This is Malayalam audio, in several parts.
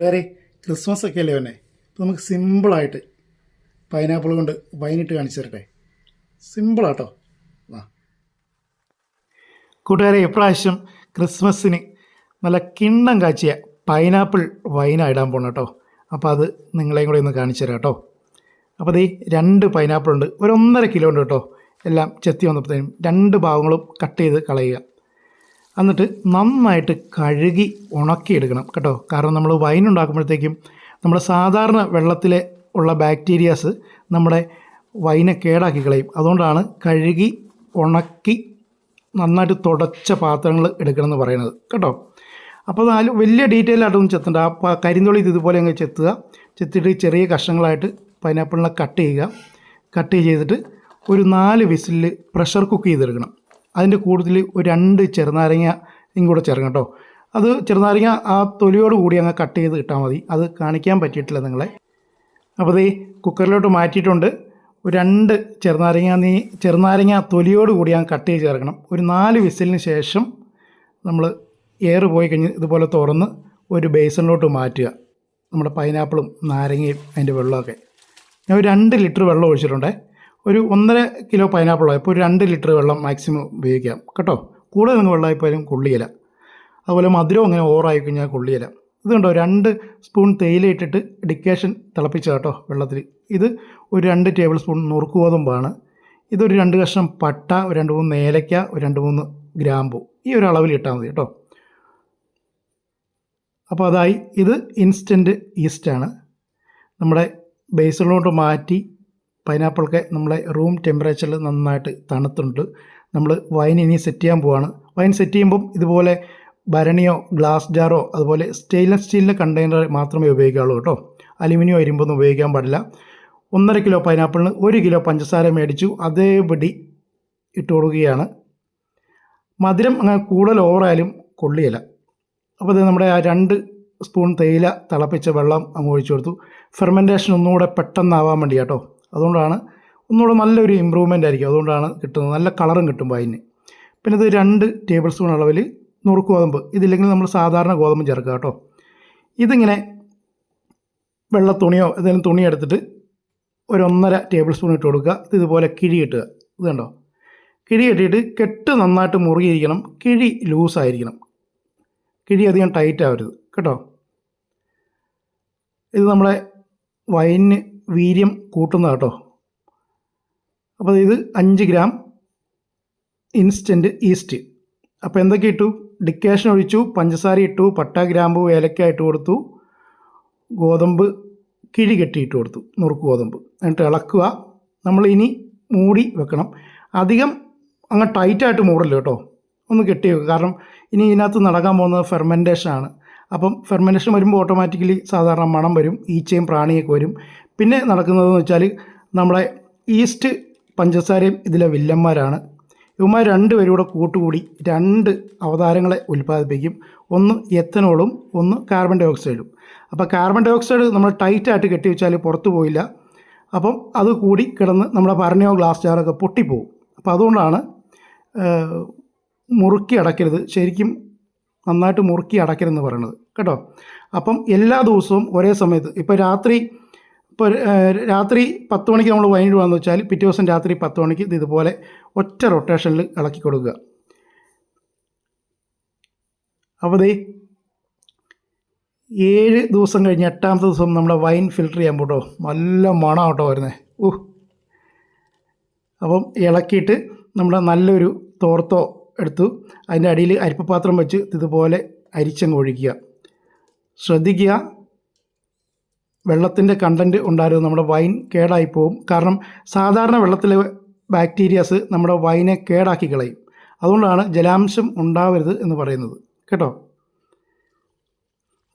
കൂട്ടുകാരെ ക്രിസ്മസ് ഒക്കെ അല്ലേ വന്നെ? അപ്പോൾ നമുക്ക് സിമ്പിളായിട്ട് പൈനാപ്പിൾ കൊണ്ട് വൈനിട്ട് കാണിച്ചു തരട്ടെ. സിമ്പിളാട്ടോ. ആ കൂട്ടുകാരെ ഇപ്രാവശ്യം ക്രിസ്മസിന് നല്ല കിണ്ണം കാച്ചിയ പൈനാപ്പിൾ വൈനാണ് ഇടാൻ പോകണം കേട്ടോ. അപ്പോൾ അത് നിങ്ങളെയും കൂടെ ഒന്ന് കാണിച്ചു തരാം കേട്ടോ. അപ്പോൾ ദേ രണ്ട് പൈനാപ്പിൾ ഉണ്ട്. ഒരു ഒന്നര കിലോ ഉണ്ട് കേട്ടോ. എല്ലാം ചെത്തി വന്നപ്പോഴത്തേനും രണ്ട് ഭാഗങ്ങളും കട്ട് ചെയ്ത് കളയുക. എന്നിട്ട് നന്നായിട്ട് കഴുകി ഉണക്കിയെടുക്കണം കേട്ടോ. കാരണം നമ്മൾ വൈൻ ഉണ്ടാക്കുമ്പോഴത്തേക്കും നമ്മുടെ സാധാരണ വെള്ളത്തിലെ ഉള്ള ബാക്ടീരിയാസ് നമ്മുടെ വൈനെ കേടാക്കി കളയും. അതുകൊണ്ടാണ് കഴുകി ഉണക്കി നന്നായിട്ട് തുടച്ച പാത്രങ്ങൾ എടുക്കണം എന്ന് പറയുന്നത് കേട്ടോ. അപ്പോൾ നാല് വലിയ ഡീറ്റെയിൽ ആയിട്ടൊന്നും ചെത്തണ്ട. ആ കരിന്തൊളി ഇതുപോലെ അങ്ങ് ചെത്തുക. ചെത്തിയിട്ട് ചെറിയ കഷ്ണങ്ങളായിട്ട് പൈനാപ്പിളിനെ കട്ട് ചെയ്യുക. കട്ട് ചെയ്തിട്ട് ഒരു നാല് വിസിലിൽ പ്രഷർ കുക്ക് ചെയ്തെടുക്കണം. അതിന്റെ കൂടുതൽ ഒരു രണ്ട് ചെറുനാരങ്ങയും കൂടെ ചേർക്കണം കേട്ടോ. അത് ചെറുനാരങ്ങ ആ തൊലിയോട് കൂടി അങ്ങ് കട്ട് ചെയ്ത് ഇട്ടാൽ മതി. അത് കാണിക്കാൻ പറ്റിയിട്ടില്ല നിങ്ങളെ. അപ്പോൾ ദേ കുക്കറിലോട്ട് മാറ്റിയിട്ടുണ്ട്. രണ്ട് ചെറുനാരങ്ങ നീ ചെറുനാരങ്ങ തൊലിയോട് കൂടി അങ്ങ് കട്ട് ചെയ്ത് ചേർക്കണം. ഒരു നാല് വിസിലിന് ശേഷം നമ്മൾ എയർ പോയി കഴിഞ്ഞ് ഇതുപോലെ തുറന്ന് ഒരു ബേസണിലോട്ട് മാറ്റുക. നമ്മുടെ പൈനാപ്പിളും നാരങ്ങയും അതിന്റെ വെള്ളമൊക്കെ. ഞാൻ ഒരു രണ്ട് ലിറ്റർ വെള്ളം ഒഴിച്ചിട്ടുണ്ടേ. ഒരു ഒന്നര കിലോ പൈനാപ്പിൾ ഇപ്പോൾ ഒരു രണ്ട് ലിറ്റർ വെള്ളം മാക്സിമം ഉപയോഗിക്കാം. കേട്ടോ? കൂടുതൽ നിങ്ങൾ വെള്ളമായിപ്പോയാലും കൊള്ളിയില. അതുപോലെ മധുരം അങ്ങനെ ഓവറായി കഴിഞ്ഞാൽ കൊള്ളിയില. ഇത് കണ്ടോ? രണ്ട് സ്പൂൺ തേയില ഇട്ടിട്ട് ഡിക്കേഷൻ തിളപ്പിച്ച കേട്ടോ വെള്ളത്തിൽ ഇത് ഒരു രണ്ട് ടേബിൾ സ്പൂൺ നുറുക്ക് ഗോതമ്പാണ്. ഇതൊരു രണ്ട് കഷ്ണം പട്ട ഒരു രണ്ട് മൂന്ന് ഏലക്ക ഒരു രണ്ട് മൂന്ന് ഗ്രാമ്പു. ഈ ഒരു അളവിൽ ഇട്ടാൽ മതി കേട്ടോ. അപ്പോൾ അതായി ഇത് ഇൻസ്റ്റന്റ് ഈസ്റ്റാണ് നമ്മുടെ ബേസിലോട്ട് മാറ്റി പൈനാപ്പിളൊക്കെ നമ്മളെ റൂം ടെമ്പറേച്ചറിൽ നന്നായിട്ട് തണുത്തുണ്ട്. നമ്മൾ വൈൻ ഇനി സെറ്റ് ചെയ്യാൻ പോവാണ്. വൈൻ സെറ്റ് ചെയ്യുമ്പം ഇതുപോലെ ഭരണിയോ ഗ്ലാസ് ജാറോ അതുപോലെ സ്റ്റെയിൻലെസ് സ്റ്റീലിന്റെ കണ്ടെയ്നർ മാത്രമേ ഉപയോഗിക്കാവുള്ളൂ കേട്ടോ. അലുമിനിയം ഒന്നും ഉപയോഗിക്കാൻ പാടില്ല. ഒന്നര കിലോ പൈനാപ്പിളിന് ഒരു കിലോ പഞ്ചസാര മേടിച്ചു അതേപടി ഇട്ട് കൊടുക്കുകയാണ്. മധുരം അങ്ങനെ കൂടുതൽ ഓവറായാലും കൊള്ളിയില്ല. അപ്പോൾ ഇത് നമ്മുടെ ആ രണ്ട് സ്പൂൺ തേയില തിളപ്പിച്ച വെള്ളം അങ്ങ് ഒഴിച്ചു കൊടുത്തു. ഫെർമെന്റേഷൻ ഒന്നുകൂടെ പെട്ടെന്നാവാൻ വേണ്ടി കേട്ടോ അതുകൊണ്ടാണ് ഒന്നുകൂടെ നല്ലൊരു ഇമ്പ്രൂവ്മെന്റ് ആയിരിക്കും. അതുകൊണ്ടാണ് കിട്ടുന്നത്. നല്ല കളറും കിട്ടും വൈന് പിന്നെ ഇത് രണ്ട് ടേബിൾ സ്പൂൺ അളവിൽ നുറുക്ക് ഗോതമ്പ്. ഇതില്ലെങ്കിൽ നമ്മൾ സാധാരണ ഗോതമ്പ് ചേർക്കുക കേട്ടോ. ഇതിങ്ങനെ വെള്ള തുണിയോ ഏതെങ്കിലും തുണി എടുത്തിട്ട് ഒരു ഒന്നര ടേബിൾ സ്പൂൺ ഇട്ട് കൊടുക്കുക. ഇത് ഇതുപോലെ കിഴി കിട്ടുക. ഇത് കണ്ടോ? കിഴി കെട്ടിയിട്ട് കെട്ട് നന്നായിട്ട് മുറുകിയിരിക്കണം. കിഴി ലൂസായിരിക്കണം കിഴി അധികം ടൈറ്റ് ആവരുത്. കേട്ടോ? ഇത് നമ്മളെ വൈനിന് വീര്യം കൂട്ടുന്ന കേട്ടോ അപ്പോൾ ഇത് അഞ്ച് ഗ്രാം ഇൻസ്റ്റന്റ് ഈസ്റ്റ് അപ്പോൾ എന്തൊക്കെ ഇട്ടു? ഡിക്കേഷൻ ഒഴിച്ചു പഞ്ചസാര ഇട്ടു പട്ട ഗ്രാമ്പു ഏലക്ക ഇട്ട് കൊടുത്തു. ഗോതമ്പ് കിഴി കെട്ടിയിട്ട് കൊടുത്തു നുറുക്ക് ഗോതമ്പ്. എന്നിട്ട് ഇളക്കുക. നമ്മൾ ഇനി മൂടി വെക്കണം. അധികം അങ്ങ് ടൈറ്റായിട്ട് മൂടല്ലോ കേട്ടോ. ഒന്ന് കെട്ടി വെക്കുക. കാരണം ഇനി ഇതിനകത്ത് നടക്കാൻ പോകുന്നത് ഫെർമെന്റേഷനാണ് അപ്പം ഫെർമെന്റേഷൻ വരുമ്പോൾ ഓട്ടോമാറ്റിക്കലി സാധാരണ മണം വരും ഈച്ചയും പ്രാണിയൊക്കെ വരും. പിന്നെ നടക്കുന്നതെന്ന് വെച്ചാൽ നമ്മളെ ഈസ്റ്റ് പഞ്ചസാരയും ഇതിലെ വില്ലന്മാരാണ്. ഇവന്മാർ രണ്ടുപേരും കൂടെ കൂട്ടുകൂടി രണ്ട് അവതാരങ്ങളെ ഉൽപ്പാദിപ്പിക്കും. ഒന്ന് എത്തനോളും ഒന്ന് കാർബൺ ഡൈ ഓക്സൈഡും അപ്പോൾ കാർബൺ ഡൈ ഓക്സൈഡ് നമ്മൾ ടൈറ്റായിട്ട് കെട്ടിവെച്ചാൽ പുറത്തു പോയില്ല. അപ്പം അത് കൂടി കിടന്ന് നമ്മുടെ പറഞ്ഞോ ഗ്ലാസ് ജാറൊക്കെ പൊട്ടിപ്പോവും. അപ്പോൾ അതുകൊണ്ടാണ് മുറുക്കി അടയ്ക്കരുത്. ശരിക്കും നന്നായിട്ട് മുറുക്കി അടയ്ക്കരുതെന്ന് പറയണത് കേട്ടോ? അപ്പം എല്ലാ ദിവസവും ഒരേ സമയത്ത് ഇപ്പോൾ രാത്രി ഇപ്പോൾ രാത്രി പത്ത് മണിക്ക് നമ്മൾ വൈകിടുവാന്ന് വന്നു വെച്ചാൽ പിറ്റേ ദിവസം രാത്രി പത്ത് മണിക്ക് ഇത് ഇതുപോലെ ഒറ്റ റൊട്ടേഷനിൽ ഇളക്കി കൊടുക്കുക. അപ്പോൾ ദേ ഏഴ് ദിവസം കഴിഞ്ഞ് എട്ടാമത്തെ ദിവസം നമ്മളെ വൈൻ ഫിൽട്ടർ ചെയ്യാൻ പോട്ടോ. നല്ല മണം കേട്ടോ വരുന്നത് ഓ അപ്പം ഇളക്കിയിട്ട് നമ്മുടെ നല്ലൊരു തോർത്തോ എടുത്തു. അതിന്റെ അടിയിൽ അരിപ്പപാത്രം വെച്ച് ഇതുപോലെ അരിച്ചങ്ങ് ഒഴിക്കുക. ശ്രദ്ധിക്കുക. വെള്ളത്തിന്റെ കണ്ടന്റ് ഉണ്ടായിരുന്നു നമ്മുടെ വൈൻ കേടായി പോകും കാരണം സാധാരണ വെള്ളത്തിലെ ബാക്ടീരിയാസ് നമ്മുടെ വൈനെ കേടാക്കി കളയും. അതുകൊണ്ടാണ് ജലാംശം ഉണ്ടാവരുത് എന്ന് പറയുന്നത്. കേട്ടോ?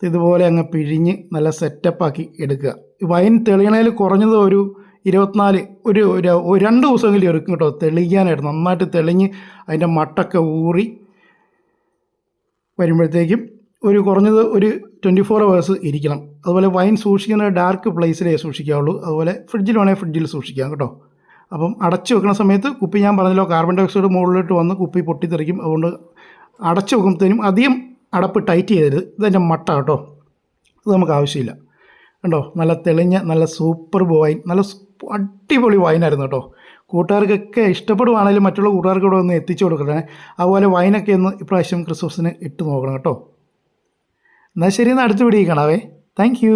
ഇതുപോലെ അങ്ങ് പിഴിഞ്ഞ് നല്ല സെറ്റപ്പാക്കി എടുക്കുക. വൈൻ തെളിയണേൽ കുറഞ്ഞത് ഒരു ഇരുപത്തിനാല് ഒരു ഒരു രണ്ട് ദിവസമെങ്കിലും എടുക്കും കേട്ടോ. തെളിയാനായിട്ട് നന്നായിട്ട് തെളിഞ്ഞ് അതിന്റെ മട്ടൊക്കെ ഊറി വരുമ്പോഴത്തേക്കും ഒരു കുറഞ്ഞത് ഒരു ട്വന്റി ഫോർ അവേഴ്സ് ഇരിക്കണം. അതുപോലെ വൈൻ സൂക്ഷിക്കുന്ന ഡാർക്ക് പ്ലേസിലേ സൂക്ഷിക്കാവുള്ളൂ. അതുപോലെ ഫ്രിഡ്ജിൽ വേണമെങ്കിൽ ഫ്രിഡ്ജിൽ സൂക്ഷിക്കാം കേട്ടോ. അപ്പം അടച്ചു വെക്കുന്ന സമയത്ത് കുപ്പി ഞാൻ പറഞ്ഞല്ലോ കാർബൺ ഡയോക്സൈഡ് മുകളിലോട്ട് വന്ന് കുപ്പി പൊട്ടിത്തെറിക്കും. അതുകൊണ്ട് അടച്ചു വെക്കുമ്പോഴത്തേനും അധികം അടപ്പ് ടൈറ്റ് ചെയ്തരുത് ഇതെന്റെ മട്ട കേട്ടോ. ഇത് നമുക്ക് ആവശ്യമില്ല. കണ്ടോ? നല്ല തെളിഞ്ഞ നല്ല സൂപ്പർ വൈൻ നല്ല അടിപൊളി വൈനായിരുന്നു കേട്ടോ. കൂട്ടുകാർക്കൊക്കെ ഇഷ്ടപ്പെടുവാണെങ്കിലും മറ്റുള്ള കൂട്ടുകാർക്ക് ഇവിടെ ഒന്ന് എത്തിച്ചു കൊടുക്കണേ അതുപോലെ വൈനൊക്കെ ഒന്ന് ഇപ്രാവശ്യം ക്രിസ്മസിന് ഇട്ട് നോക്കണം കേട്ടോ. എന്നാൽ ശരി എന്നാൽ അടുത്ത് വീഡിയോ കാണാവേ താങ്ക് യു